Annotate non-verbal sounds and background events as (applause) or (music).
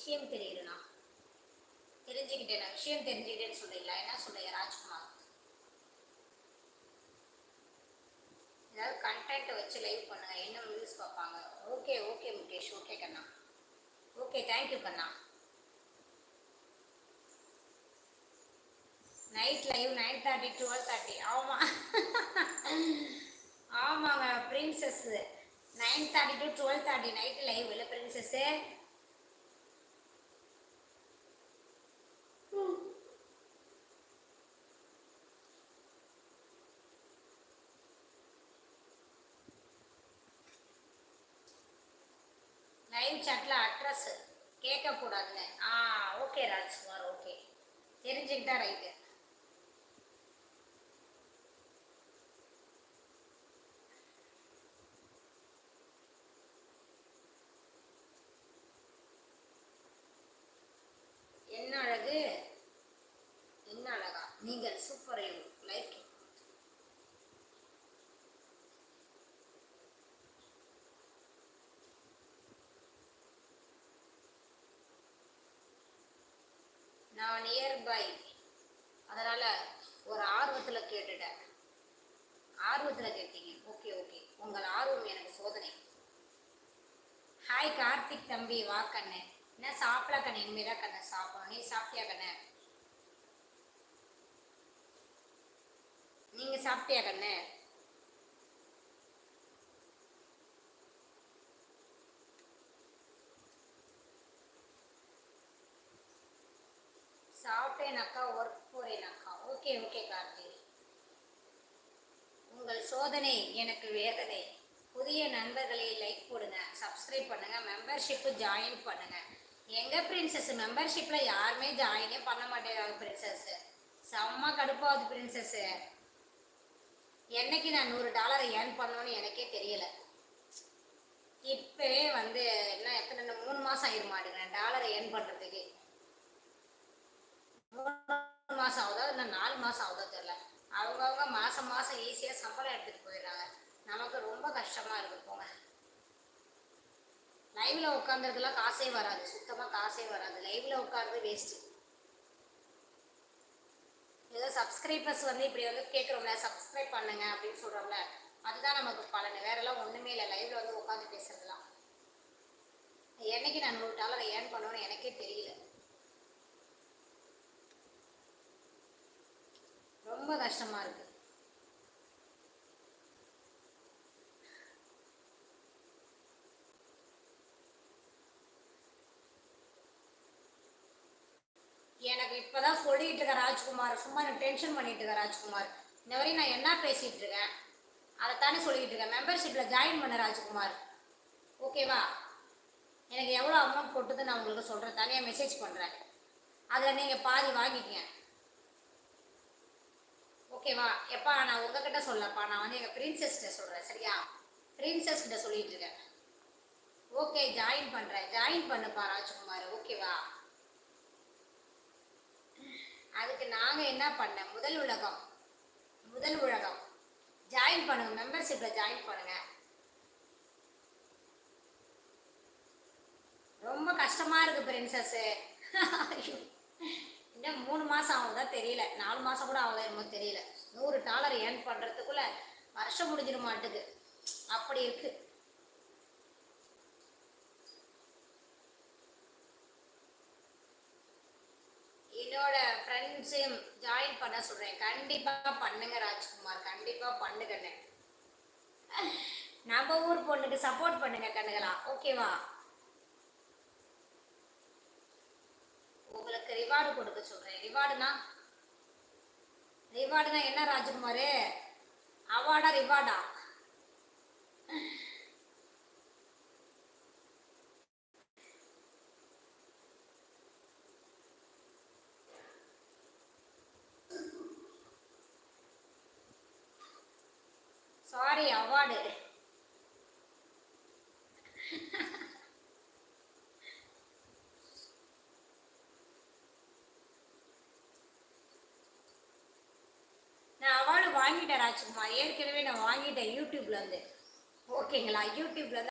விஷயம் தெரியுதுண்ணா. தெரிஞ்சுக்கிட்டேன் விஷயம் தெரிஞ்சுக்கிட்டேன்னு சொல்றீங்களா? என்ன சொல்றீங்க ராஜ்குமார்? ஏதாவது கண்டென்ட் வச்சு லைவ் பண்ணுங்க என்ன வியூஸ் பார்ப்பாங்க? ஓகே ஓகே முகேஷ் ஓகே கண்ணா. ஓகே தேங்க்யூ கண்ணா. Night live nine thirty twelve thirty ஆமாம் ஆமாங்க princess nine thirty to twelve thirty night live இல்லை பிரின்சஸ்ஸு லைவ் சாட்டில் அட்ரஸ் கேட்கக்கூடாதுங்க ஆ ஓகே ராஜ்குமார் ஓகே தெரிஞ்சுக்கிட்டா ரைட்டு என்ன அழகு என்ன அழகா நீங்கள் சூப்பர் லைக் நான் நியர்பை அதனால் ஒரு ஆர்வத்தில் கேட்டுட்டேன். ஆர்வத்தில் கேட்டீங்க. ஓகே ஓகே உங்கள் ஆர்வம் எனக்கு சோதனை. ஹாய் கார்த்திக் தம்பி வா கண்ணு. என்ன சாப்பிட கண்ணு? இனிமேல் தான் கண்ணு சாப்பிடணும். நீ சாப்பிட்டியா கண்ணு? நீங்கள் சாப்பிட்டியா கண்ணு? சாப்பிட்டேனாக்கா ஒர்க் போகிறேனாக்கா ஓகே ஓகே கார்த்தி. உங்கள் சோதனை எனக்கு வேதனை. புதிய நண்பர்களை லைக் போடுங்க. சப்ஸ்கிரைப் பண்ணுங்க. மெம்பர்ஷிப்பு ஜாயின் பண்ணுங்க. எங்க பிரின்சஸ் மெம்பர்ஷிப்ல யாருமே ஜாயினே பண்ண மாட்டேங்கிறாங்க பிரின்சஸ் செம்ம கடுப்பாகுது பிரின்சஸ் என்னைக்கு நான் நூறு டாலரை ஏர்ன் பண்ணணும்னு எனக்கே தெரியல. இப்பவே வந்து என்ன எத்தனை மூணு மாசம் மாட்டேங்கிறேன் டாலரை ஏர்ன் பண்றதுக்கு. மாதம் ஆகுதோ மாசம் அவங்கவுங்க மாசம் மாதம் ஈஸியா சம்பளம் எடுத்துட்டு போயிடுறாங்க. நமக்கு ரொம்ப கஷ்டமா இருக்கு போங்க. லைவ்ல உட்காந்துறதுலாம் காசே வராது. சுத்தமா காசே வராது. லைவ்ல உட்காந்து வேஸ்ட் ஏதோ சப்ஸ்கிரைபர்ஸ் வந்து இப்படி வந்து கேட்குறோம்ல சப்ஸ்கிரைப் பண்ணுங்க அப்படின்னு சொல்றோம்ல அதுதான் நமக்கு பலன். வேறெல்லாம் ஒன்றுமே ஒண்ணுமே இல்லை. லைவ்ல வந்து உட்காந்து பேசுறதுலாம் என்னைக்கு நான் நூறு டாலரை ஏர்ன் பண்ணுவேன் எனக்கே தெரியல ரொம்ப கஷ்டமா இருக்கு. எனக்கு இப்பதான் சொல்லிட்டு இருக்க ராஜ்குமார் சும்மா எனக்கு டென்ஷன் பண்ணிட்டு இருக்க ராஜ்குமார். இந்த வரையும் நான் என்ன பேசிட்டு இருக்கேன்? அதை தானே சொல்லிட்டு இருக்கேன். மெம்பர்ஷிப்ல ஜாயின் பண்ண ராஜ்குமார். ஓகேவா எனக்கு எவ்வளோ அமௌண்ட் போட்டது நான் உங்களுக்கு சொல்கிறேன் தனியாக மெசேஜ் பண்ணுறேன் அதில் நீங்கள் பாதி வாங்கிக்கங்க. ஓகேவா எப்பா நான் உங்ககிட்ட சொல்லப்பா. நான் வந்து எங்கள் பிரின்சஸ்கிட்ட சொல்கிறேன் சரியா? பிரின்சஸ் கிட்ட சொல்லிட்டு இருக்கேன். ஓகே ஜாயின் பண்ணுறேன் ஜாயின் பண்ணுப்பா ராஜ்குமார். ஓகேவா அதுக்கு நாங்கள் என்ன பண்ண? முதல் உலகம். முதல் உலகம். ஜாயின் பண்ணுங்க. மெம்பர்ஷிப்பில் ஜாயின் பண்ணுங்க. ரொம்ப கஷ்டமாக இருக்குது பிரின்சஸ்ஸு (laughs) இன்னும் மூணு மாசம் ஆகுதா தெரியல. நாலு மாசம் கூட ஆகுதா என்னமோ தெரியல. நூறு டாலர் ஏர்ன் பண்றதுக்குள்ள வருஷம் முடிஞ்சிட மாட்டுது. அப்படி இருக்கு. என்னோட ஃப்ரெண்ட்ஸையும் ஜாயின் பண்ண சொல்றேன். கண்டிப்பா பண்ணுங்க ராஜ்குமார். கண்டிப்பா பண்ணுங்கண்ணே நம்ம ஊர் பொண்ணுக்கு சப்போர்ட் பண்ணுங்க கண்ணுகளா. ஓகேவா உங்களுக்கு ரிவார்டு கொடுக்க சொல்றேன். ரிவார்டுனா ரிவார்டுனா என்ன ராஜ்குமார்? அவார்டா ரிவார்டா சாரி அவார்டு நான் அவார்டு வாங்கிட்டேன் ராஜ்குமார். ஏற்கனவே நான் வாங்கிட்டேன் யூடியூப்ல இருந்து. ஓகேங்களா? யூடியூப்ல இருந்து